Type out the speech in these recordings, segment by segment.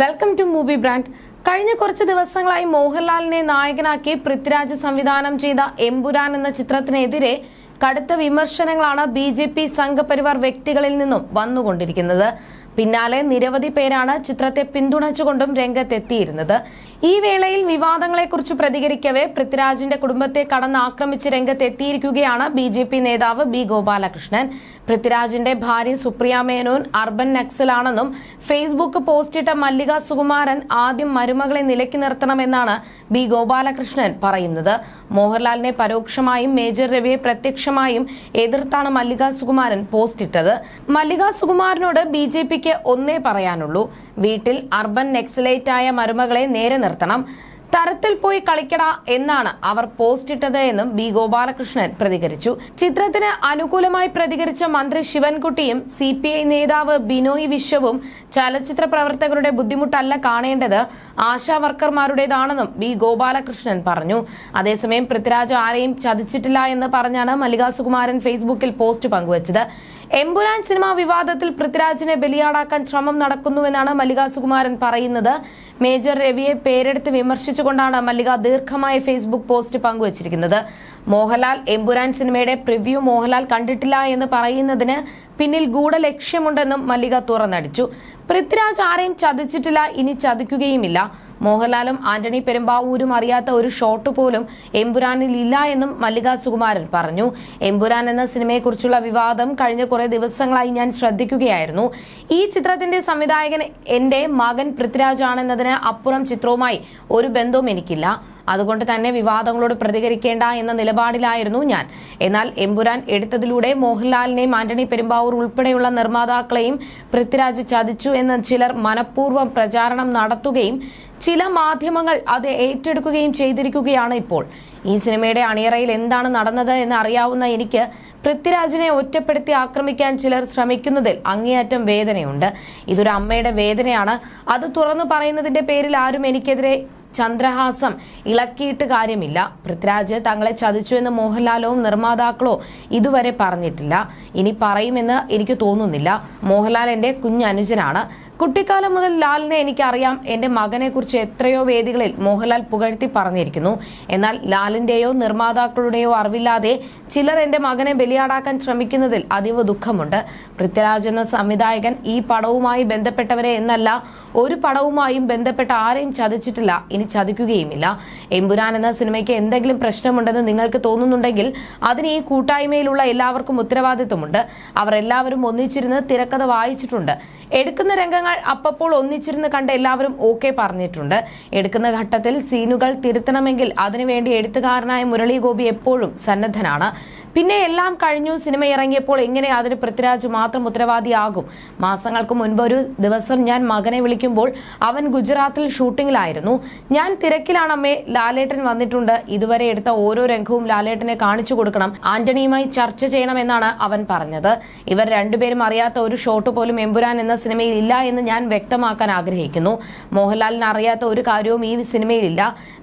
Welcome to movie brand കഴിഞ്ഞ കുറച്ച് ദിവസങ്ങളായി മോഹൻലാലിനെ നായകനാക്കി പൃഥ്വിരാജ് സംവിധാനം ചെയ്ത എംപുരാൻ എന്ന ചിത്രത്തിനെതിരെ കടുത്ത വിമർശനങ്ങളാണ് ബി ജെ പി സംഘപരിവാർ വ്യക്തികളിൽ നിന്നും വന്നുകൊണ്ടിരിക്കുന്നത്. പിന്നാലെ നിരവധി പേരാണ് ചിത്രത്തെ പിന്തുണച്ചുകൊണ്ടും രംഗത്തെത്തിയിരുന്നത്. ഈ വേളയിൽ വിവാദങ്ങളെക്കുറിച്ച് പ്രതികരിക്കവേ പൃഥ്വിരാജിന്റെ കുടുംബത്തെ കടന്ന് ആക്രമിച്ച് രംഗത്തെത്തിയിരിക്കുകയാണ് ബി ജെ പി നേതാവ് ബി ഗോപാലകൃഷ്ണൻ. പൃഥ്വിരാജിന്റെ ഭാര്യ സുപ്രിയ മേനോൻ അർബൻ നക്സലാണെന്നും ഫേസ്ബുക്ക് പോസ്റ്റിട്ട മല്ലിക സുകുമാരൻ ആദ്യം മരുമകളെ നിലയ്ക്ക് നിർത്തണമെന്നാണ് ബി ഗോപാലകൃഷ്ണൻ പറയുന്നത്. മോഹൻലാലിനെ പരോക്ഷമായും മേജർ രവിയെ പ്രത്യക്ഷമായും എതിർത്താണ് മല്ലിക സുകുമാരൻ പോസ്റ്റിട്ടത്. മല്ലിക സുകുമാരനോട് ബി ജെ പിക്ക് ഒന്നേ പറയാനുള്ളൂ. വീട്ടിൽ അർബൻ ആയ മരുമകളെ നേരെ നിർത്തണം. തരത്തിൽ പോയി കളിക്കടാ എന്നാണ് അവർ പോസ്റ്റ് ഇട്ടത് എന്നും ബി ഗോപാലകൃഷ്ണൻ പ്രതികരിച്ചു. ചിത്രത്തിന് അനുകൂലമായി പ്രതികരിച്ച മന്ത്രി ശിവൻകുട്ടിയും സി പി ഐ നേതാവ് ബിനോയ് വിശ്വവും ചലച്ചിത്ര പ്രവർത്തകരുടെ ബുദ്ധിമുട്ടല്ല കാണേണ്ടത് ആശാ വർക്കർമാരുടേതാണെന്നും ബി ഗോപാലകൃഷ്ണൻ പറഞ്ഞു. അതേസമയം പൃഥ്വിരാജ് ആരെയും ചതിച്ചിട്ടില്ല എന്ന് പറഞ്ഞാണ് മല്ലികാ സുകുമാരൻ ഫേസ്ബുക്കിൽ പോസ്റ്റ് പങ്കുവച്ചത്. എമ്പുരാൻ സിനിമാ വിവാദത്തിൽ പൃഥ്വിരാജിനെ ബലിയാടാക്കാൻ ശ്രമം നടക്കുന്നുവെന്നാണ് മല്ലിക സുകുമാരൻ പറയുന്നത്. മേജർ രവിയെ പേരെടുത്ത് വിമർശിച്ചുകൊണ്ടാണ് മല്ലിക ദീർഘമായ ഫേസ്ബുക്ക് പോസ്റ്റ് പങ്കുവച്ചിരിക്കുന്നത്. മോഹൻലാൽ എംപുരാൻ സിനിമയുടെ പ്രിവ്യൂ മോഹൻലാൽ കണ്ടിട്ടില്ല എന്ന് പറയുന്നതിന് പിന്നിൽ ഗൂഢലക്ഷ്യമുണ്ടെന്നും മല്ലിക തുറന്നടിച്ചു. പൃഥ്വിരാജ് ആരെയും ചതിച്ചിട്ടില്ല ഇനി ചതിക്കുകയുമില്ല. മോഹൻലാലും ആന്റണി പെരുമ്പാവൂരും അറിയാത്ത ഒരു ഷോട്ട് പോലും എമ്പുരാനിൽ ഇല്ല എന്നും മല്ലിക സുകുമാരൻ പറഞ്ഞു. എമ്പുരാൻ എന്ന സിനിമയെക്കുറിച്ചുള്ള വിവാദം കഴിഞ്ഞ കുറെ ദിവസങ്ങളായി ഞാൻ ശ്രദ്ധിക്കുകയായിരുന്നു. ഈ ചിത്രത്തിന്റെ സംവിധായകൻ എന്റെ മകൻ പൃഥ്വിരാജ് ആണെന്നതിന് അപ്പുറം ചിത്രവുമായി ഒരു ബന്ധവും എനിക്കില്ല. അതുകൊണ്ട് തന്നെ വിവാദങ്ങളോട് പ്രതികരിക്കേണ്ട എന്ന നിലപാടിലായിരുന്നു ഞാൻ. എന്നാൽ എമ്പുരാൻ എടുത്തതിലൂടെ മോഹൻലാലിനെയും ആന്റണി പെരുമ്പാവൂർ ഉൾപ്പെടെയുള്ള നിർമ്മാതാക്കളെയും പൃഥ്വിരാജ് ചതിച്ചു എന്ന് ചിലർ മനഃപൂർവം പ്രചാരണം നടത്തുകയും ചില മാധ്യമങ്ങൾ അത് ഏറ്റെടുക്കുകയും ചെയ്തിരിക്കുകയാണ് ഇപ്പോൾ. ഈ സിനിമയുടെ അണിയറയിൽ എന്താണ് നടന്നത് എന്ന് അറിയാവുന്ന എനിക്ക് പൃഥ്വിരാജിനെ ഒറ്റപ്പെടുത്തി ആക്രമിക്കാൻ ചിലർ ശ്രമിക്കുന്നതിൽ അങ്ങേയറ്റം വേദനയുണ്ട്. ഇതൊരു അമ്മയുടെ വേദനയാണ്. അത് തുറന്നു പറയുന്നതിന്റെ പേരിൽ ആരും എനിക്കെതിരെ ചന്ദ്രഹാസം ഇളക്കിയിട്ട് കാര്യമില്ല. പൃഥ്വിരാജ് തങ്ങളെ ചതിച്ചു എന്ന് മോഹൻലാലോ നിർമ്മാതാക്കളോ ഇതുവരെ പറഞ്ഞിട്ടില്ല. ഇനി പറയുമെന്ന് എനിക്ക് തോന്നുന്നില്ല. മോഹൻലാൽ എന്റെ കുഞ്ഞനുജനാണ്. കുട്ടിക്കാലം മുതൽ ലാലിനെ എനിക്കറിയാം. എന്റെ മകനെ കുറിച്ച് എത്രയോ വേദികളിൽ മോഹൻലാൽ പുകഴ്ത്തി പറഞ്ഞിരിക്കുന്നു. എന്നാൽ ലാലിന്റെയോ നിർമ്മാതാക്കളുടെയോ അറിവില്ലാതെ ചിലർ എന്റെ മകനെ ബലിയാടാക്കാൻ ശ്രമിക്കുന്നതിൽ അതീവ ദുഃഖമുണ്ട്. പൃഥ്വിരാജ് എന്ന സംവിധായകൻ ഈ പടവുമായി ബന്ധപ്പെട്ടവരെ എന്നല്ല ഒരു പടവുമായും ബന്ധപ്പെട്ട ആരെയും ചതിച്ചിട്ടില്ല. ഇനി ചതിക്കുകയുമില്ല. എമ്പുരാൻ എന്ന സിനിമയ്ക്ക് എന്തെങ്കിലും പ്രശ്നമുണ്ടെന്ന് നിങ്ങൾക്ക് തോന്നുന്നുണ്ടെങ്കിൽ അതിന് ഈ കൂട്ടായ്മയിലുള്ള എല്ലാവർക്കും ഉത്തരവാദിത്വമുണ്ട്. അവർ എല്ലാവരും ഒന്നിച്ചിരുന്ന് തിരക്കഥ വായിച്ചിട്ടുണ്ട്. എടുക്കുന്ന രംഗങ്ങൾ അപ്പപ്പോൾ ഒന്നിച്ചിരുന്ന് കണ്ട് എല്ലാവരും ഓക്കെ പറഞ്ഞിട്ടുണ്ട്. എടുക്കുന്ന ഘട്ടത്തിൽ സീനുകൾ തിരുത്തണമെങ്കിൽ അതിനുവേണ്ടി എഴുത്തുകാരനായ മുരളി ഗോപി എപ്പോഴും സന്നദ്ധനാണ്. പിന്നെ എല്ലാം കഴിഞ്ഞു സിനിമ ഇറങ്ങിയപ്പോൾ എങ്ങനെ അതിന് പൃഥ്വിരാജ് മാത്രം ഉത്തരവാദിയാകും? മാസങ്ങൾക്ക് മുൻപ് ഒരു ദിവസം ഞാൻ മകനെ വിളിക്കുമ്പോൾ അവൻ ഗുജറാത്തിൽ ഷൂട്ടിങ്ങിലായിരുന്നു. ഞാൻ തിരക്കിലാണ് അമ്മേ. ലാലേട്ടൻ വന്നിട്ടുണ്ട്. ഇതുവരെ എടുത്ത ഓരോ രംഗവും ലാലേട്ടനെ കാണിച്ചു കൊടുക്കണം. ആന്റണിയുമായി ചർച്ച ചെയ്യണമെന്നാണ് അവൻ പറഞ്ഞത്. ഇവർ രണ്ടുപേരും അറിയാത്ത ഒരു ഷോട്ട് പോലും എമ്പുരാൻ എന്ന സിനിമയിൽ ഇല്ല എന്ന് ഞാൻ വ്യക്തമാക്കാൻ ആഗ്രഹിക്കുന്നു. മോഹൻലാലിന് അറിയാത്ത ഒരു കാര്യവും ഈ സിനിമയിലില്ല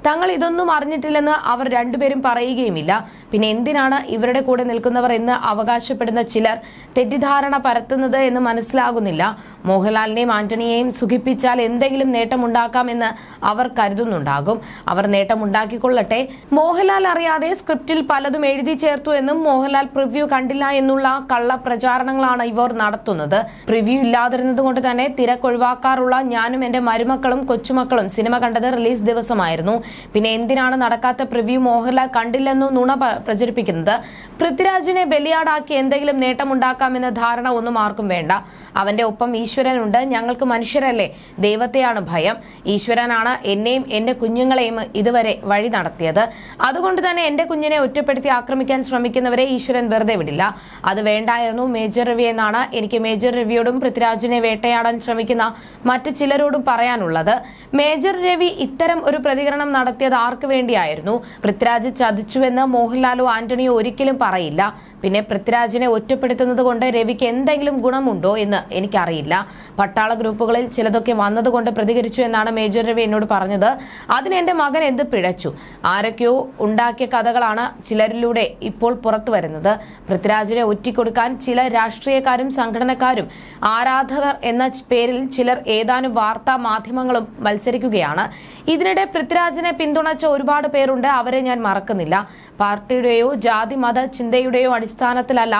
തങ്ങൾ ഇതൊന്നും അറിഞ്ഞിട്ടില്ലെന്ന് അവർ രണ്ടുപേരും പറയുകയുമില്ല. പിന്നെ എന്തിനാണ് ഇവരുടെ കൂടെ നിൽക്കുന്നവർ എന്ന് അവകാശപ്പെടുന്ന ചിലർ തെറ്റിദ്ധാരണ പരത്തുന്നത് എന്ന് മനസ്സിലാകുന്നില്ല. മോഹൻലാലിനെയും ആന്റണിയെയും സുഖിപ്പിച്ചാൽ എന്തെങ്കിലും നേട്ടമുണ്ടാക്കാമെന്ന് അവർ കരുതുന്നുണ്ടാകും. അവർ നേട്ടമുണ്ടാക്കിക്കൊള്ളട്ടെ. മോഹൻലാൽ അറിയാതെ സ്ക്രിപ്റ്റിൽ പലതും എഴുതി ചേർത്തു എന്നും മോഹൻലാൽ പ്രിവ്യൂ കണ്ടില്ല എന്നുള്ള കള്ള പ്രചാരണങ്ങളാണ് ഇവർ നടത്തുന്നത്. പ്രിവ്യൂ ഇല്ലാതിരുന്നത് കൊണ്ട് തന്നെ തിരക്കൊഴിവാക്കാറുള്ള ഞാനും എന്റെ മരുമക്കളും കൊച്ചുമക്കളും സിനിമ കണ്ടത് റിലീസ് ദിവസമായിരുന്നു. പിന്നെ എന്തിനാണ് നടക്കാത്ത പ്രിവ്യൂ മോഹൻലാൽ കണ്ടില്ലെന്നും നുണ പ്രചരിപ്പിക്കുന്നത്? പൃഥ്വിരാജിനെ ബലിയാടാക്കി എന്തെങ്കിലും നേട്ടമുണ്ടാക്കാമെന്ന ധാരണ ഒന്നും ആർക്കും വേണ്ട. അവന്റെ ഒപ്പം ഈശ്വരനുണ്ട്. ഞങ്ങൾക്ക് മനുഷ്യരല്ലേ? ദൈവത്തെയാണ് ഭയം. ഈശ്വരനാണ് എന്നെയും എന്റെ കുഞ്ഞുങ്ങളെയും ഇതുവരെ വഴി നടത്തിയത്. അതുകൊണ്ട് തന്നെ എന്റെ കുഞ്ഞിനെ ഒറ്റപ്പെടുത്തി ആക്രമിക്കാൻ ശ്രമിക്കുന്നവരെ ഈശ്വരൻ വെറുതെ വിടില്ല. അത് വേണ്ടായിരുന്നു. മേജർ രവി എന്നാണ് എനിക്ക് മേജർ രവിയോടും പൃഥ്വിരാജിനെ വേട്ടയാടാൻ ശ്രമിക്കുന്ന മറ്റു ചിലരോടും പറയാനുള്ളത്. മേജർ രവി ഇത്തരം ഒരു പ്രതികരണം നടത്തിയത് ആർക്ക് വേണ്ടിയായിരുന്നു? പൃഥ്വിരാജ് ചതിച്ചുവെന്ന് മോഹൻലാലോ ആന്റണിയോ ഒരിക്കലും പറയില്ല. പിന്നെ പൃഥ്വിരാജിനെ ഒറ്റപ്പെടുത്തുന്നത് കൊണ്ട് രവിക്ക് എന്തെങ്കിലും ഗുണമുണ്ടോ എന്ന് എനിക്കറിയില്ല. പട്ടാള ഗ്രൂപ്പുകളിൽ ചിലതൊക്കെ വന്നതുകൊണ്ട് പ്രതികരിച്ചു എന്നാണ് മേജർ രവി എന്നോട് പറഞ്ഞത്. അതിന് എന്റെ മകൻ എന്ത് പിഴച്ചു? ആരൊക്കെയോ ഉണ്ടാക്കിയ കഥകളാണ് ചിലരിലൂടെ ഇപ്പോൾ പുറത്തു വരുന്നത്. പൃഥ്വിരാജിനെ ഒറ്റിക്കൊടുക്കാൻ ചില രാഷ്ട്രീയക്കാരും സംഘടനക്കാരും ആരാധകർ എന്ന പേരിൽ ചിലർ ഏതാനും വാർത്താ മാധ്യമങ്ങളും മത്സരിക്കുകയാണ്. ഇതിനിടെ പൃഥ്വിരാജിനെ പിന്തുണച്ച ഒരുപാട് പേരുണ്ട്. അവരെ ഞാൻ മറക്കുന്നില്ല. പാർട്ടിയുടെയോ ജാതി മത ചിന്തയുടെയോ അടിസ്ഥാനത്തിലല്ല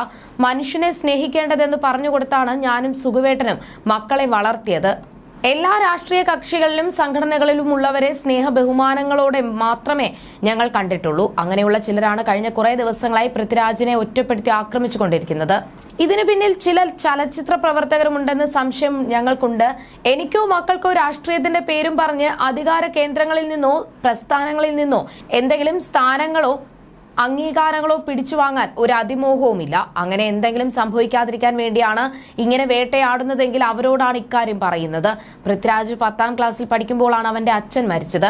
മനുഷ്യനെ സ്നേഹിക്കേണ്ടതെന്ന് പറഞ്ഞുകൊടുത്താണ് ഞാനും സുഖവേട്ടനും മക്കളെ വളർത്തിയത്. എല്ലാ രാഷ്ട്രീയ കക്ഷികളിലും സംഘടനകളിലും ഉള്ളവരെ സ്നേഹ ബഹുമാനങ്ങളോടെ മാത്രമേ ഞങ്ങൾ കണ്ടിട്ടുള്ളൂ. അങ്ങനെയുള്ള ചിലരാണ് കഴിഞ്ഞ കുറെ ദിവസങ്ങളായി പൃഥ്വിരാജിനെ ഒറ്റപ്പെടുത്തി ആക്രമിച്ചുകൊണ്ടിരിക്കുന്നത് ഇതിനു പിന്നിൽ ചില ചലച്ചിത്ര പ്രവർത്തകരുമുണ്ടെന്ന് സംശയം ഞങ്ങൾക്കുണ്ട്. എനിക്കോ മക്കൾക്കോ രാഷ്ട്രീയത്തിന്റെ പേരും പറഞ്ഞ് അധികാര കേന്ദ്രങ്ങളിൽ നിന്നോ പ്രസ്ഥാനങ്ങളിൽ നിന്നോ എന്തെങ്കിലും സ്ഥാനങ്ങളോ അംഗീകാരങ്ങളോ പിടിച്ചു വാങ്ങാൻ ഒരു അതിമോഹവുമില്ല. അങ്ങനെ എന്തെങ്കിലും സംഭവിക്കാതിരിക്കാൻ വേണ്ടിയാണ് ഇങ്ങനെ വേട്ടയാടുന്നതെങ്കിൽ അവരോടാണ് ഇക്കാര്യം പറയുന്നത്. പൃഥ്വിരാജ് പത്താം ക്ലാസ്സിൽ പഠിക്കുമ്പോഴാണ് അവന്റെ അച്ഛൻ മരിച്ചത്.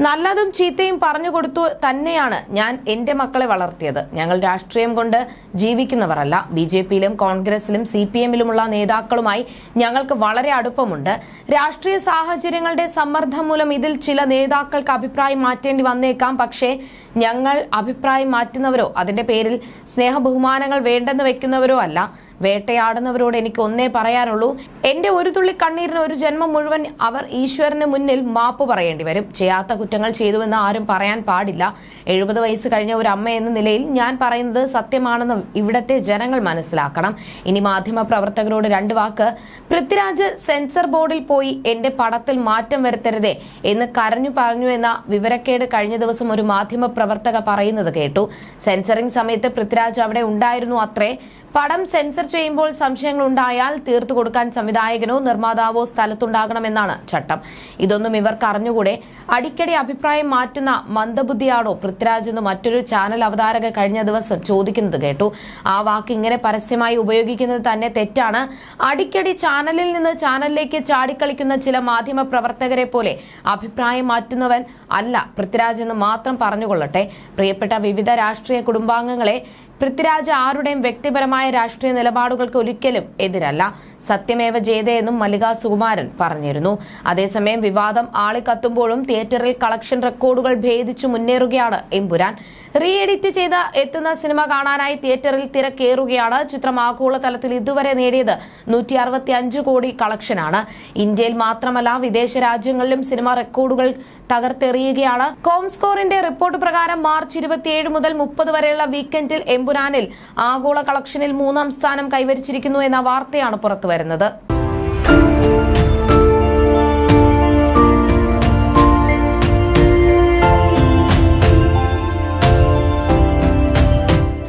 നല്ലതും ചീത്തയും പറഞ്ഞു കൊടുത്തു തന്നെയാണ് ഞാൻ എന്റെ മക്കളെ വളർത്തിയത്. ഞങ്ങൾ രാഷ്ട്രീയം കൊണ്ട് ജീവിക്കുന്നവരല്ല. ബി ജെ പിയിലും കോൺഗ്രസിലും സി പി എമ്മിലുമുള്ള നേതാക്കളുമായി ഞങ്ങൾക്ക് വളരെ അടുപ്പമുണ്ട്. രാഷ്ട്രീയ സാഹചര്യങ്ങളുടെ സമ്മർദ്ദം മൂലം ഇതിൽ ചില നേതാക്കൾക്ക് അഭിപ്രായം മാറ്റേണ്ടി വന്നേക്കാം. പക്ഷേ ഞങ്ങൾ അഭിപ്രായം മാറ്റുന്നവരോ അതിന്റെ പേരിൽ സ്നേഹബഹുമാനങ്ങൾ വേണ്ടെന്ന് വെക്കുന്നവരോ അല്ല. വേട്ടയാടുന്നവരോട് എനിക്ക് ഒന്നേ പറയാനുള്ളൂ. എന്റെ ഒരു തുള്ളി കണ്ണീരിന് ഒരു ജന്മം മുഴുവൻ അവർ ഈശ്വരന് മുന്നിൽ മാപ്പ് പറയേണ്ടി വരും. ചെയ്യാത്ത കുറ്റങ്ങൾ ചെയ്തുവെന്ന് ആരും പറയാൻ പാടില്ല. എഴുപത് വയസ്സ് കഴിഞ്ഞ ഒരു അമ്മ എന്ന നിലയിൽ ഞാൻ പറയുന്നത് സത്യമാണെന്ന് ഇവിടത്തെ ജനങ്ങൾ മനസ്സിലാക്കണം. ഇനി മാധ്യമ പ്രവർത്തകരോട് രണ്ട് വാക്ക്. പൃഥ്വിരാജ് സെൻസർ ബോർഡിൽ പോയി എന്റെ പടത്തിൽ മാറ്റം വരുത്തരുതേ എന്ന് കരഞ്ഞു പറഞ്ഞു എന്ന വിവരക്കേട് കഴിഞ്ഞ ദിവസം ഒരു മാധ്യമ പ്രവർത്തക പറയുന്നത് കേട്ടു. സെൻസറിംഗ് സമയത്ത് പൃഥ്വിരാജ് അവിടെ ഉണ്ടായിരുന്നു അത്രേ. പടം സെൻസർ ചെയ്യുമ്പോൾ സംശയങ്ങൾ ഉണ്ടായാൽ തീർത്തു കൊടുക്കാൻ സംവിധായകനോ നിർമ്മാതാവോ സ്ഥലത്തുണ്ടാകണമെന്നാണ് ചട്ടം. ഇതൊന്നും ഇവർക്ക് അറിഞ്ഞുകൂടെ. അടിക്കടി അഭിപ്രായം മാറ്റുന്ന മന്ദബുദ്ധിയാണോ പൃഥ്വിരാജ് എന്ന് മറ്റൊരു ചാനൽ അവതാരക കഴിഞ്ഞ ദിവസം ചോദിക്കുന്നത് കേട്ടു. ആ വാക്ക് ഇങ്ങനെ പരസ്യമായി ഉപയോഗിക്കുന്നത് തന്നെ തെറ്റാണ്. അടിക്കടി ചാനലിൽ നിന്ന് ചാനലിലേക്ക് ചാടിക്കളിക്കുന്ന ചില മാധ്യമ പ്രവർത്തകരെ പോലെ അഭിപ്രായം മാറ്റുന്നവൻ അല്ല പൃഥ്വിരാജ് എന്ന് മാത്രം പറഞ്ഞുകൊള്ളട്ടെ. പ്രിയപ്പെട്ട വിവിധ രാഷ്ട്രീയ കുടുംബാംഗങ്ങളെ പൃഥ്വിരാജ് ആരുടെയും വ്യക്തിപരമായ രാഷ്ട്രീയ നിലപാടുകൾക്ക് ഒരിക്കലും എതിരല്ല. സത്യമേവ ജയതയെന്നും മല്ലിക സുകുമാരൻ പറഞ്ഞിരുന്നു. അതേസമയം വിവാദം ആളിക്കത്തുമ്പോഴും തിയേറ്ററിൽ കളക്ഷൻ റെക്കോർഡുകൾ ഭേദിച്ചു മുന്നേറുകയാണ് എമ്പുരാൻ. റീ എഡിറ്റ് ചെയ്ത് എത്തുന്ന സിനിമ കാണാനായി തിയേറ്ററിൽ തിരക്കേറുകയാണ്. ചിത്രം ആഗോളതലത്തിൽ ഇതുവരെ നേടിയത് നൂറ്റി അറുപത്തി അഞ്ച് കോടി കളക്ഷനാണ്. ഇന്ത്യയിൽ മാത്രമല്ല വിദേശ രാജ്യങ്ങളിലും സിനിമ റെക്കോർഡുകൾ തകർത്തെറിയുകയാണ്. കോംസ്കോറിന്റെ റിപ്പോർട്ട് പ്രകാരം മാർച്ച് ഇരുപത്തിയേഴ് മുതൽ മുപ്പത് വരെയുള്ള വീക്കെൻഡിൽ എമ്പുരാനിൽ ആഗോള കളക്ഷനിൽ മൂന്നാം സ്ഥാനം കൈവരിച്ചിരിക്കുന്നു എന്ന വാർത്തയാണ് പുറത്തുവരുന്നത്